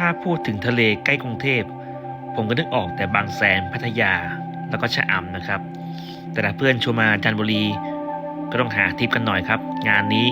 ถ้าพูดถึงทะเลใกล้กรุงเทพ ผมก็นึกออกแต่บางแสนพัทยาแล้วก็ชะอำนะครับ แต่ถ้าเพื่อนชวนมาจันทบุรี ก็ต้องหาทริปกันหน่อยครับ งานนี้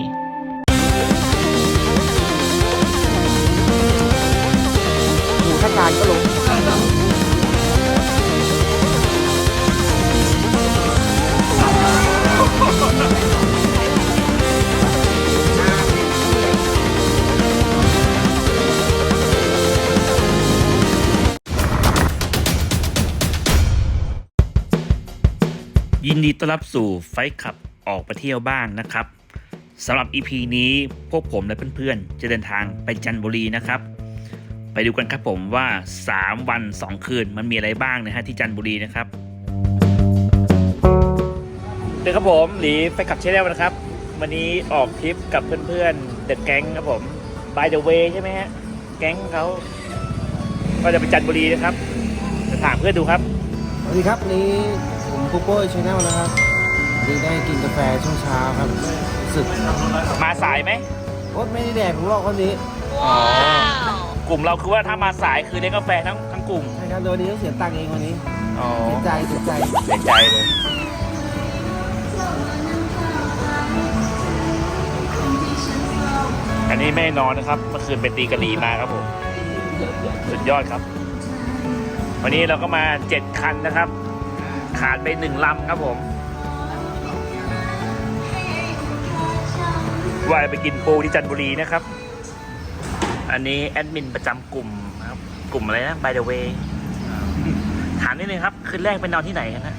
นดีต้อนรับสู่ไฟขับออกไปเที่ยวบ้างนะครับสำหรับ EP นี้พวกผมและเพื่อนๆ จะเดินทางไปจันทบุรีนะครับ ไปดูกันครับผมว่า 3 วัน 2 คืนมันมีอะไรบ้างนะฮะที่จันทบุรีนะครับเด็กครับผมหลีไฟขับเชนแนลนะครับ วันนี้ออกทริปกับเพื่อนๆเด็ดแก๊งครับผม by the way ใช่ไหมฮะแก๊งเขาก็จะไปจันทบุรีนะครับจะถามเพื่อนดูครับสวัสดีครับวัน นี้ผมปุโป้ชาแนลนะครับวันนี่ได้กินกาแฟช่วงเช้าครับรู้สึกมาสายไหมโอ๊ตไม่ได้แดกผมหรอกวันนี้อ๋อกลุ่มเราคือว่าถ้ามาสายคือเลี้ยงกาแฟทั้งทั้งกลุ่มใช่ครับโดยวันนี้ต้องเสียตังค์เองวันนี้อ๋อเสียใจเสียใจเสียใจเลยอันนี้ไม่ได้นอนนะครับเมื่อคืนไปตีกะหรี่มาครับผมสุดยอดครับ วันนี้เราก็มาเจ็ดคันนะครับ ขาดไปหนึ่งลำครับผมว่าจะไปกินปูที่จันทบุรีนะครับ อันนี้แอดมินประจำกลุ่มนะครับ กลุ่มอะไรนะ by the way ถามนิดนึงครับ คืนแรกไปนอนที่ไหนกันนะ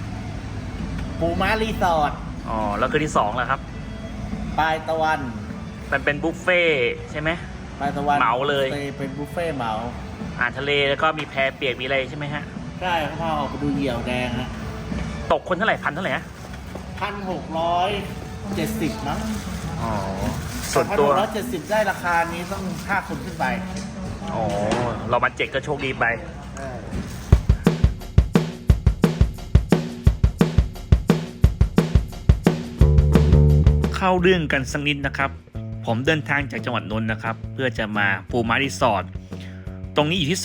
ปูม้ารีสอร์ท อ๋อ แล้วคืนที่สองล่ะครับ ปลายตะวัน มันเป็นบุฟเฟ่ต์ใช่ไหมปลายตะวันเหมาเลย เป็นบุฟเฟ่ต์เหมาอาหารทะเลแล้วก็มีแพเปียกมีอะไรใช่ไหมฮะ ใช่เขาพาออกไปดูเหยี่ยวแดงฮะ ตกคนเท่าไหร่พันเท่าไหร่ฮะพันหกร้อยเจ็ดสิบมั้งอ๋อส่วนพันตัหวกร้อยเจ็ดสิบได้ราคานี้ต้องห้าคนขึ้นไปอ๋อเรามาเจ็ดก็โชคดีไปเข้าเรื่องกันสักนิดนะครับ ผมเดินทางจากจังหวัดนนท์นะครับ เพื่อจะมาปูมารีสอร์ทต รงนี้อยู่ที่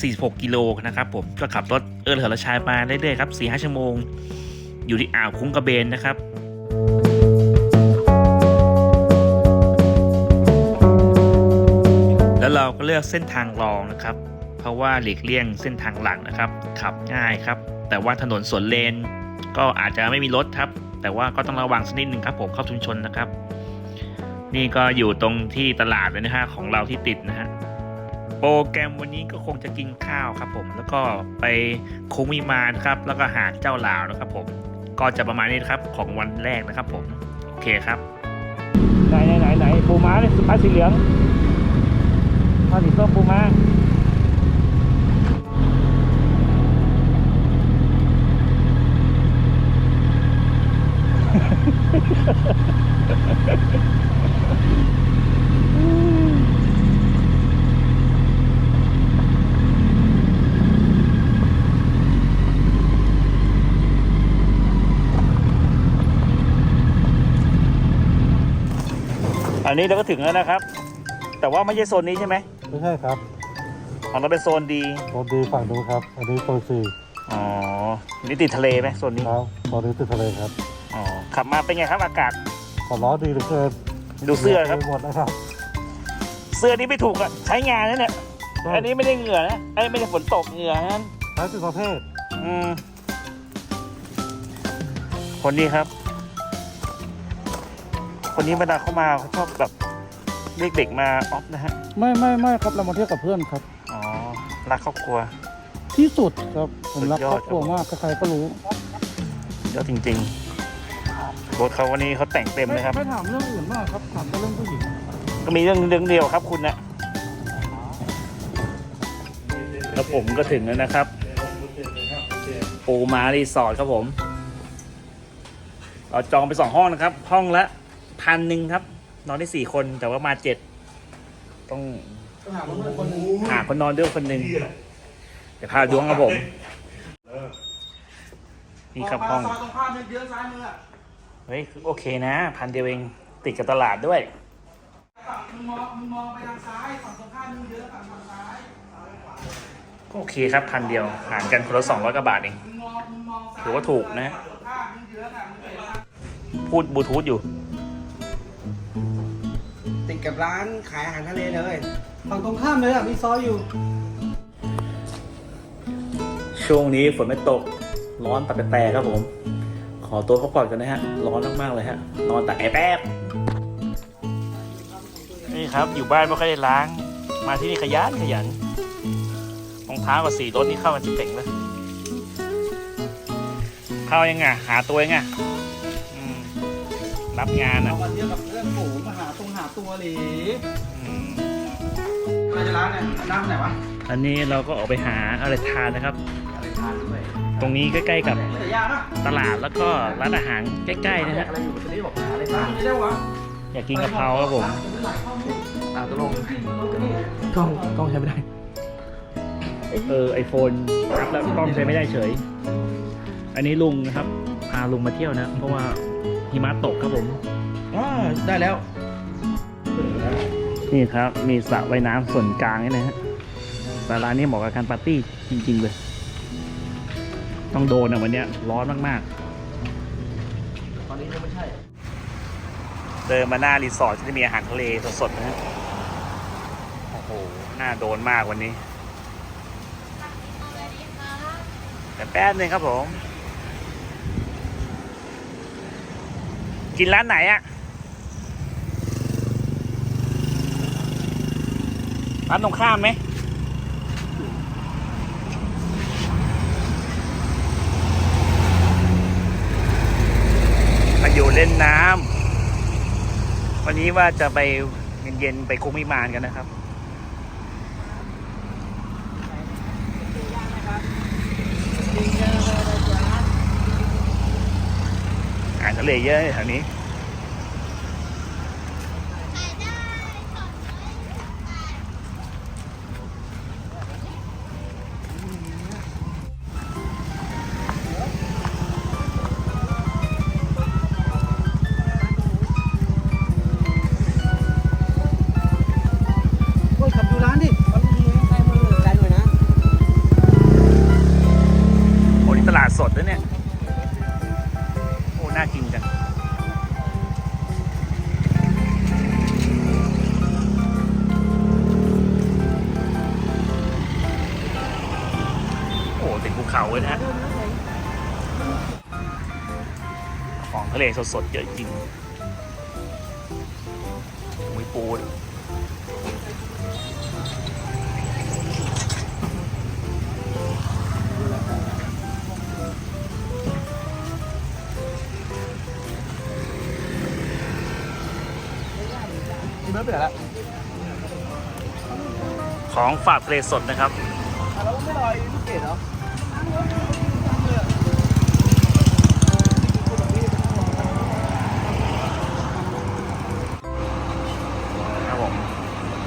246 กิโลนะครับผมก็ขับรถเออเหอระชายมาเรื่อยๆครับ4-5ชั่วโมง อยู่ที่อ่าวคุ้งกระเบนนะครับแล้วเราก็เลือกเส้นทางรองนะครับ เพราะว่าหลีกเลี่ยงเส้นทางหลักนะครับ ขับง่ายครับ แต่ว่าถนนสวนเลน ก็อาจจะไม่มีรถครับ แต่ว่าก็ต้องระวังสักนิดหนึ่งครับผมเข้าชุมชนนะครับ นี่ก็อยู่ตรงที่ตลาดเลยนะฮะของเราที่ติดนะฮะ โปรแกรมวันนี้ก็คงจะกินข้าวครับผม แล้วก็ไปคุ้งวิมานครับ แล้วก็หาดเจ้าหลาวนะครับผม ก็จะประมาณนี้ครับของวันแรกนะครับผม โอเคครับ ไหนไหนไหนไหนปูม้าเนี่ยผ้าสีเหลืองผ้าสีส้มปูม้า อันนี้เราก็ถึงแล้วนะครับ แต่ว่าไม่ใช่โซนนี้ใช่ไหมไม่ใช่ครับของเราเป็นโซนดีโซนดีฝั่งนู้นครับ อันนี้โซนสี่อ๋อนี่ติดทะเลไหมโซนนี้ครับโซนนี้ติดทะเลครับอ๋อขับมาเป็นไงครับอากาศขอร้อนดีเหลือเกินดูเสื้อครับไปหมดนะครับ เสื้อนี้ไม่ถูกอะใช้งานนะเนี่ยอันนี้ไม่ได้เหงื่อนะไอ้ยไม่ได้ฝนตกเหงื่อนั้นใช้สิบประเภทอืมคนนี้ครับ คนนี้เวลาเขามาเขาชอบแบบเรียกเด็กมาออฟนะฮะ ไม่ไม่ไม่ครับเรามาเที่ยวกับเพื่อนครับ อ๋อ รักครอบครัว ที่สุดครับผมรักสุดยคอรดอบครัวมากใครๆก็รู้เยอะจริงๆรถเขาวันนี้เขาแต่งเต็มเลยครับ ไม่ถามเรื่องอื่นมากครับถามแต่เรื่องผู้หญิงก็มีเรื่องเรื่องเดียวครับคุณนะแล้วผมก็ถึงแล้วนะครับปูมารีสอร์ทครับผม เราจองไปสองห้องนะครับ ห้องละ พันหนึ่งครับ นอนได้สี่คนแต่ว่ามาเจ็ดต้องต้องหาเพื่อนคนหนึงหาคนนอนด้วยคนหนึ่งเดี๋ยวพาดวงครับผมนี่ครับห้องซอยตรงข้ามเนี่ยเลี้ยวซ้ายมืออะเฮ้ยโอเคนะ พันเดียวเองติดกับตลาดด้วยมึงมองมึงมองไปทางซ้ายฝั่งตรงข้ามมึงเลี้ยวฝั่งทางซ้ายก็โอเคครับพันเดียวหารกันคนละสองร้อยกว่าบาทเองถือว่าถูกนะพูดบลูทูธอยู่ติด กับร้านขายอาหารทะเลเลย ฝั่งตรงข้ามเลยอะ มีซอยอยู่ ช่วงนี้ฝนไม่ตก ร้อนตัดแต่แต่ครับผม ขอตัวพักผ่อนกันนะฮะ ร้อนมากๆเลยฮะ นอนตากแอร์แป๊บ นี่ครับ อยู่บ้านไม่ค่อยได้ล้าง มาที่นี่ขยันขยันรองเท้ากับสีรถนี่เข้ากันจิเจ๋งเลยเข้ายังไงหาตัวยังไงอืมรับงานอะ เอามาเที่ยวกับเพื่อนฝูงมาหา ตรงหาตัวหลีอืมอะไรจะร้านเนี่ยร้านไหนวะอันนี้เราก็ออกไปหาอะไรทานนะครับตรงนี้ใกล้ๆกับแต่ยาป่ะตลาดแล้วก็ร้านอาหารใกล้ๆนะฮะอะไรอยู่จะได้บอกหาอะไรร้านนี้ได้วะอยากกินกะเพราครับผมอ่าตกลงกล้องกล้องใช้ไม่ได้ เออไอโฟนรับแล้วกล้องใช้ไม่ได้เฉย อันนี้ลุงนะครับพาลุงมาเที่ยวนะ เพราะว่าหิมะตกครับผม อ๋อได้แล้ว นี่ครับ มีสระว่ายน้ำส่วนกลางนี่นะฮะแต่ร้านนี้เหมาะกับการปาร์ตี้จริง ๆ เลย ต้องโดนอะวันเนี้ยร้อนมากตอนนี้ยังไม่ใช่ๆเดินมาหน้ารีสอร์ทที่มีอาหารทะเลสดๆนะฮะโอ้โหน่าโดนมากวันนี้แต่แป๊บนึงครับผม กินร้านไหนอะ ร้านตรงข้ามไหมมาอยู่เล่นน้ำวันนี้ว่าจะไปเย็นๆไปคุกมิมานกันนะครับอาหารทะเลเยอะแถวนี้ เลสดๆเยอะจริงมีปูดวยกินไม่เปลี่ยนละของฝากทะเลสดนะครับแล้วไม่ลอยลูกเกดเหรอ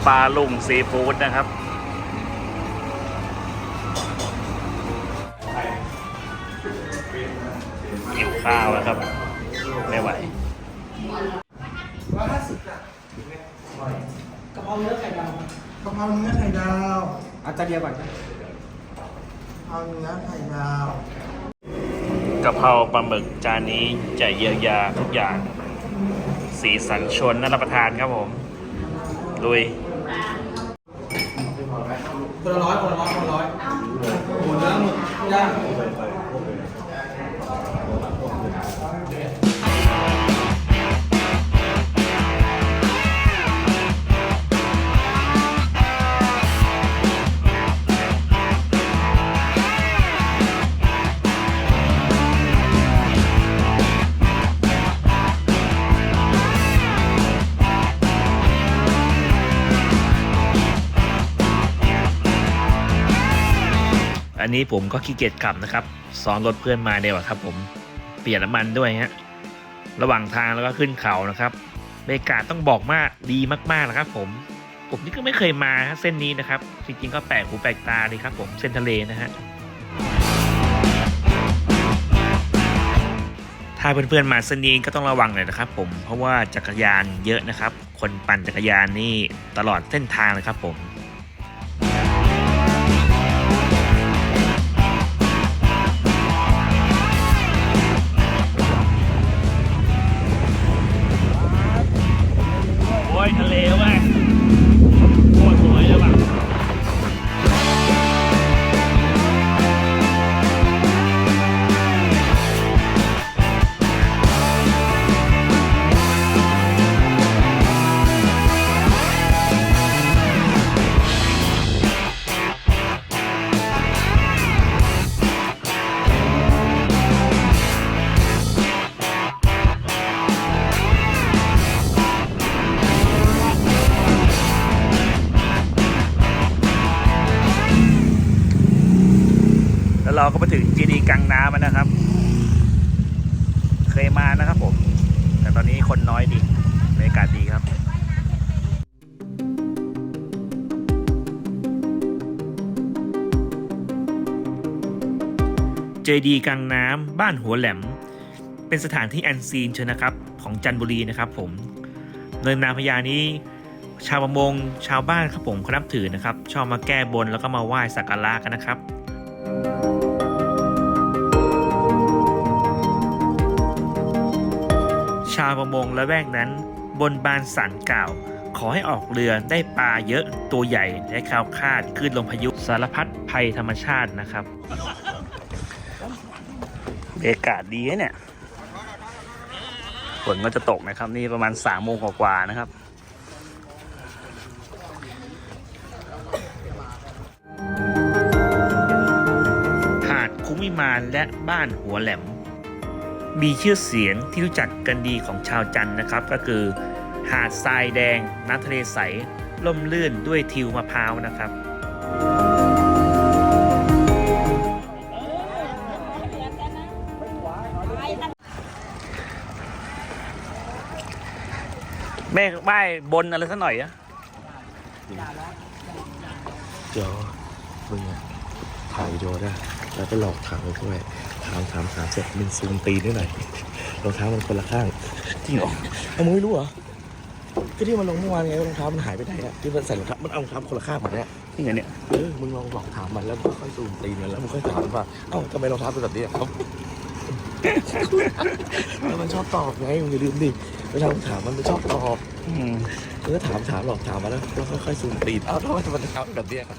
ปลาลุงซีฟู้ดนะครับ หิวข้าวแล้วครับ ไม่ไหวกะเพราเนื้อไข่ดาวกะเพราเนื้อไข่ดาวอาจารย์เดียวก่อนนะกะเพราเนื้อไข่ดาวกะเพราปลาหมึกจานนี้จะเยียวยาทุกอย่าง สีสันชวนน่ารับประทานครับผมลุย คนละร้อยคนละร้อยคนละร้อยหมูเนื้อหมึกย่าง อันนี้ผมก็ขี้เกียจกลับนะครับซ้อนรถเพื่อนมาเดียวครับ ผมเปลี่ยนน้ำมันด้วยฮะระหว่างทางแล้วก็ขึ้นเขานะครับบรรยากาศต้องบอกมากดีมากๆนะครับ ผมผมนี่ก็ไม่เคยมาฮะเส้นนี้นะครับ จริงๆก็แปลกหูแปลกตาเลยครับผมเส้นทะเลนะฮะถ้าเพื่อนๆมาเส้นนี้ก็ต้องระวังหน่อยนะครับ ผมเพราะว่าจักรยานเยอะนะครับ คนปั่นจักรยานนี่ตลอดเส้นทางเลยครับผม เจดีกลางน้ำบ้านหัวแหลม เป็นสถานที่อันซีนเชนะครับของจันทบุรีนะครับ ผมเนินนางพญานี้ ชาวประมงชาวบ้านครับผมเขานับถือนะครับ ชอบมาแก้บนแล้วก็มาไหว้สักการะกันนะครับชาวประมงและแวกนั้น บนบานสันกล่าว ขอให้ออกเรือได้ปลาเยอะตัวใหญ่และข่าวคาดขึ้นลมพายุสารพัดภัยธรรมชาตินะครับ บรรยากาศดีเนี่ยฝนก็จะตกนะครับ นี่ประมาณสามโมงกว่าๆนะครับหาดคุ้มิมานและบ้านหัวแหลม มีชื่อเสียงที่รู้จักกันดีของชาวจันทร์นะครับ ก็คือ หาดทรายแดงน้ำทะเลใส ล่มลื่นด้วยทิวมะพร้าวนะครับ แม่ไหว้บนอะไรสักหน่อยอะเดี๋ยวมึงอะถ่ายวิดีโอได้ แล้วไปหลอกถามมันด้วยถามถามถามเสร็จมึงซูมตีนได้หน่อยรองเท้ามันคนละข้างจริงเหรอเอามึงไม่รู้เหรอก็ที่มันลงเมื่อวานไงรองเท้ามันหายไปไหนอะที่มันใส่รองเท้ามันเอารองเท้าคนละข้างมาเนี่ยจริงเหรอเนี่ยเออมึงลองหลอกถามมันแล้วมึงค่อยซูมตีนมันแล้วมึงค่อยถามมันว่าเอ้าทำไมรองเท้าเป็นแบบนี้อะครับแล้วมันชอบตอบไงมึงอย่าลืมดิ เวลามึงถามมันมันชอบตอบอืมมึงก็ถามถามหลอกถามมาแล้วแล้วค่อยๆซูมตีนเอ้าทำไมมันเท้าเป็นแบบนี้อะครับ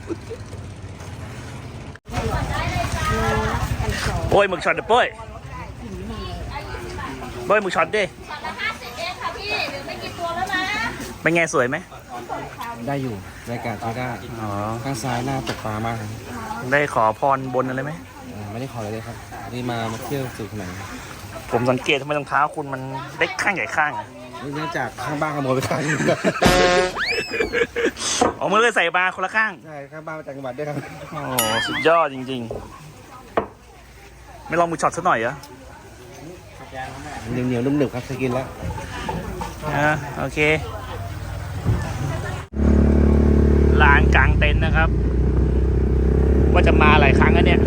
โอ้ยหมึกช็อตเดี๋ยวโป้ยโป้ยหมึกช็อตดิช็อตละห้าสิบเองค่ะพี่เหลือไม่กี่ตัวแล้วนะเป็นไงสวยไหมได้อยู่บรรยากาศใช้ได้อ๋อข้างซ้ายหน้าตกปลามากครับได้ขอพรบนอะไรไหมอ่าไม่ได้ขออะไรเลยครับนี่มามาเที่ยวสู่ขนม ผมสังเกตทำไมรองเท้าคุณมันเล็กข้างใหญ่ข้างอะนี่เนื่องจากข้างบ้านขโมยไปข้างหนึงอ๋อมือเลยใส่บาร์คนละข้าง ใช่ข้างบ้านมาจากจังหวัดด้วยครับโอ้โหสุดยอดจริง ๆ ไม่ลองมือช็อตสักหน่อยเหรอเหนียวเหนียวๆนุ่มหนึบครับเคยกินแล้วอ่าโอเคลานกลางเต็นท์นะครับ ว่าจะมาหลายครั้งแล้วเนี่ย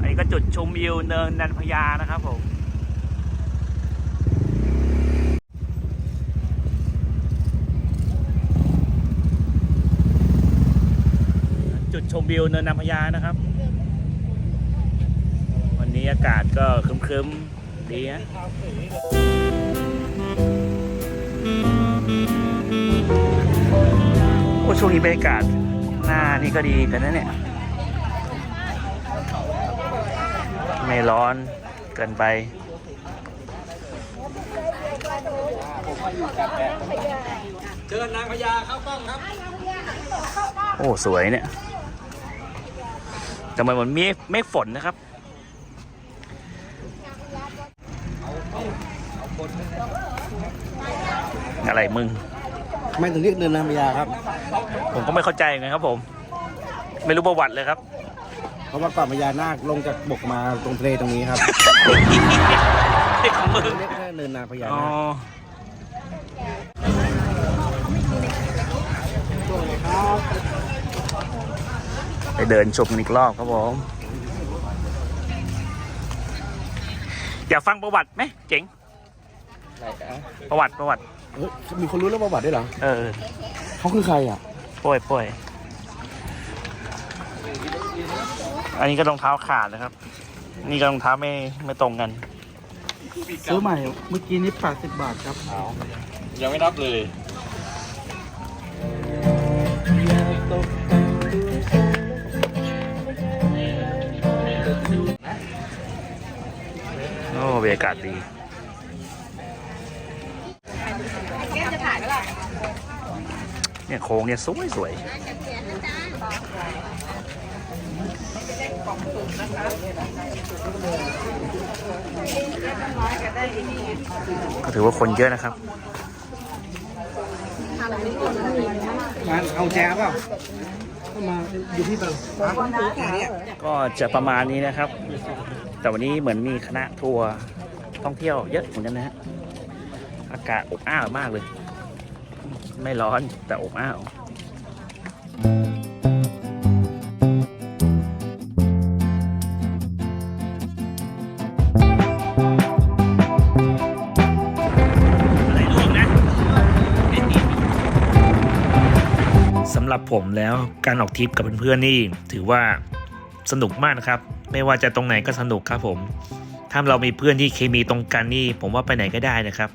อันนี้ก็จุดชม วิวเนินนันพญานะครับผมจุดชมวิวเนินนางพญานะครับ วันนี้อากาศก็ครึ้มๆดีฮะโอ้ช่วงนี้บรรยากาศหน้านี่ก็ดีกันนะเนี่ย ไม่ร้อนเกินไป เชิญนางพญาเข้ากล้องครับ โอ้สวยเนี่ยแต่มันเหมือนเมฆเมฆฝนนะครับอะไรมึง ไม่ถึงเรียกเดินนางพญาครับ ผมก็ไม่เข้าใจไงครับผม ไม่รู้ประวัติเลยครับ เพราะว่าก่อนพญานาคลงจากบกมาตรงทะเลตรงนี้ครับเด็กของมึงเรียกแค่เดินนางพญาอ๋อนาคไปเดินชมกันอีกรอบครับผมอยากฟังประวัติไหมเจ๋งประวัติประวัติเฮ้ยมีคนรู้เรื่องประวัติด้วยเหรอเออเขาคือใครอะป่วยป่วย อันนี้ก็รองเท้าขาดนะครับ นี่ก็รองเท้าไม่ไม่ตรงกัน ซื้อใหม่ เมื่อกี้นี้แปดสิบบาทครับยังไม่นับเลยโอ้บรรยากาศดีเนี่ยโค้งเนี่ยสวยสวย ก็ถือว่าคนเยอะนะครับงานเอาแจเปล่าเข้ามาอยู่ที่ตลาดเนี่ยก็จะประมาณนี้นะครับ แต่วันนี้เหมือนมีคณะทัวร์ท่องเที่ยวเยอะเหมือนกันนะฮะ อากาศอบอ้าวมากเลย ไม่ร้อนแต่อบอ้าว ผมแล้วการออกทริปกับเพื่อนๆนี่ ถือว่าสนุกมากนะครับ ไม่ว่าจะตรงไหนก็สนุกครับผม ถ้าเรามีเพื่อนที่เคมีตรงกันนี่ ผมว่าไปไหนก็ได้นะครับ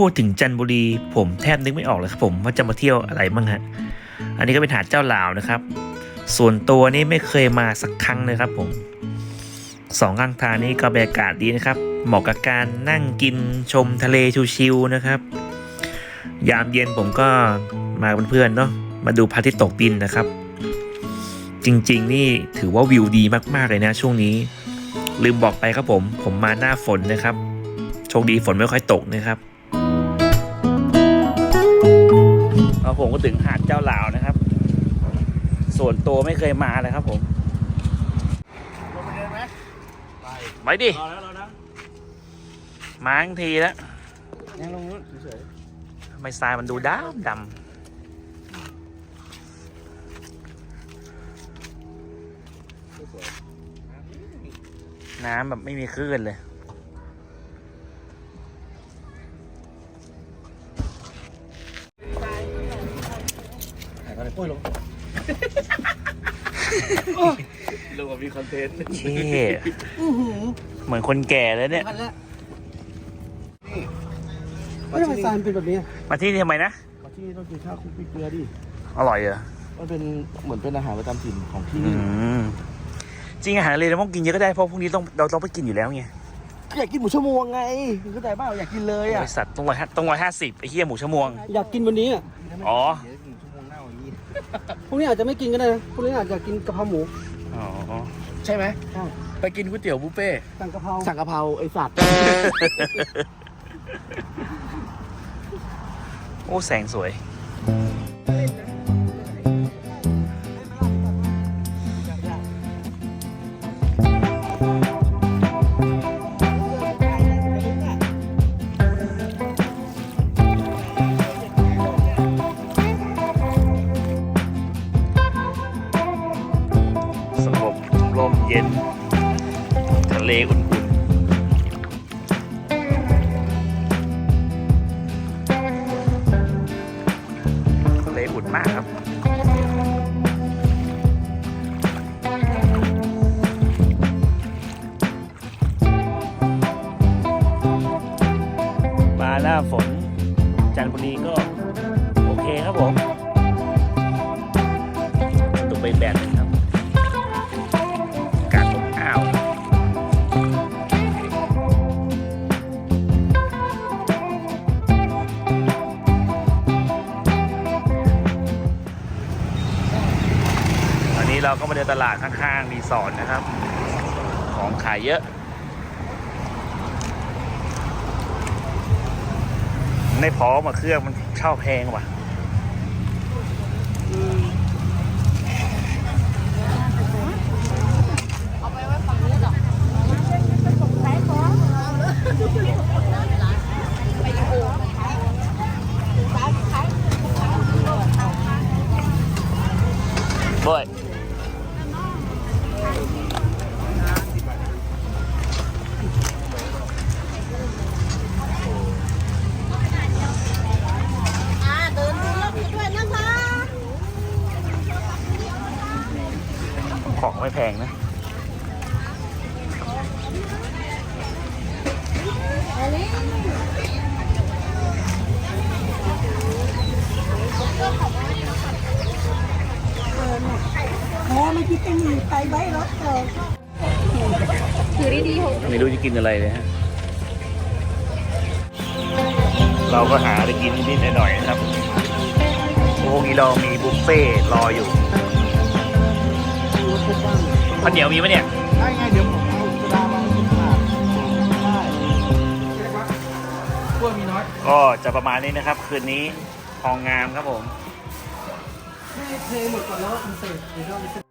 พูดถึงจันทบุรี ผมแทบนึกไม่ออกเลยครับผมว่าจะมาเที่ยวอะไรบ้างฮะ อันนี้ก็เป็นหาดเจ้าหลาวนะครับ ส่วนตัวนี่ไม่เคยมาสักครั้งเลยครับผมสองข้างทางนี้ก็บรรยากาศดีนะครับ เหมาะกับการนั่งกินชมทะเลชิวๆนะครับ ยามเย็นผมก็มาเป็นเพื่อนเนาะมาดูพระอาทิตย์ตกดินนะครับ จริงๆ นี่ถือว่าวิวดีมากๆเลยนะช่วงนี้ ลืมบอกไปครับผม ผมมาหน้าฝนนะครับโชคดีฝนไม่ค่อยตกนะครับ แล้วผมก็ถึงหาดเจ้าหลาวนะครับ ส่วนตัวไม่เคยมาเลยครับผมไปดิมาทั้งทีแล้วยังลงนู้นเฉยทำไมทรายมันดูดำดำน้ำแบบไม่มีคลื่นเลย ๆถ่ายตอนไหนปุ้ยลงลงมีคอนเทนต์เชี่ยเหมือนคนแก่เลยเนี่ยพันแล้วนี่ไม่ทำไมซานเป็นแบบนี้อะมาที่นี่ทำไมนะมาที่นี่ต้องกินข้าวคลุกพริกเกลือดิอร่อยเหรอมันเป็นเหมือนเป็นอาหารประจำถิ่นของที่อืนี่มจริงอาหารทะเลเราต้องกินเยอะก็ได้เพราะพรุ่งนี้ต้องเราต้องไปกินอยู่แล้วไงอยากกินหมูชั่วโมงไงเข้าใจเปล่าอยากกินเลยบอะริษัทต้องร้อยห้าต้องร้อยห้าสิบไอ้เหี้ยหมูชั่วโมงอยากกินวันนี้อะอ๋อ พรุ่งนี้อาจจะไม่กินก็ได้นะพรุ่งนี้อาจจะกินกะเพราหมูอ๋อใช่ไหมใช่ไปกินก๋วยเตี๋ยวบุฟเฟ่ต์สั่งกะเพราสั่งกะเพราไอสัตว์ โอ้แสงสวยน้าฝนจันทบุรีก็โอเคครับผมตุกไปแบบนึงครับกาศอบอ้าว ตอนนี้เราก็มาเดินตลาดข้างๆรีสอร์ทนะครับ ของขายเยอะ ไม่พอมาเครื่องมันเช่าแพงว่ะ ด้วย อ่าเดินดูรอบนี้ด้วยนะคะ ของไม่แพงนะ แม่ไม่คิดจะมีไปไว้รถเลย ไม่รู้จะ กินอะไรเลยฮะ เราก็หาไปกินนิดๆหน่อยๆนะครับโอ้กีเรามีบุฟเฟ่ต์รออยู่ข้าวเหนียวมีไหมเนี่ยได้ไงเดี๋ยวผมเอากระดาษมาให้คุณอ่านได้กล้วยมีน้อย ก็จะประมาณนี้นะครับ คืนนี้ทองงามครับผมเทหมดก่อนแล้วมันเสร็จเดี๋ยวเราไป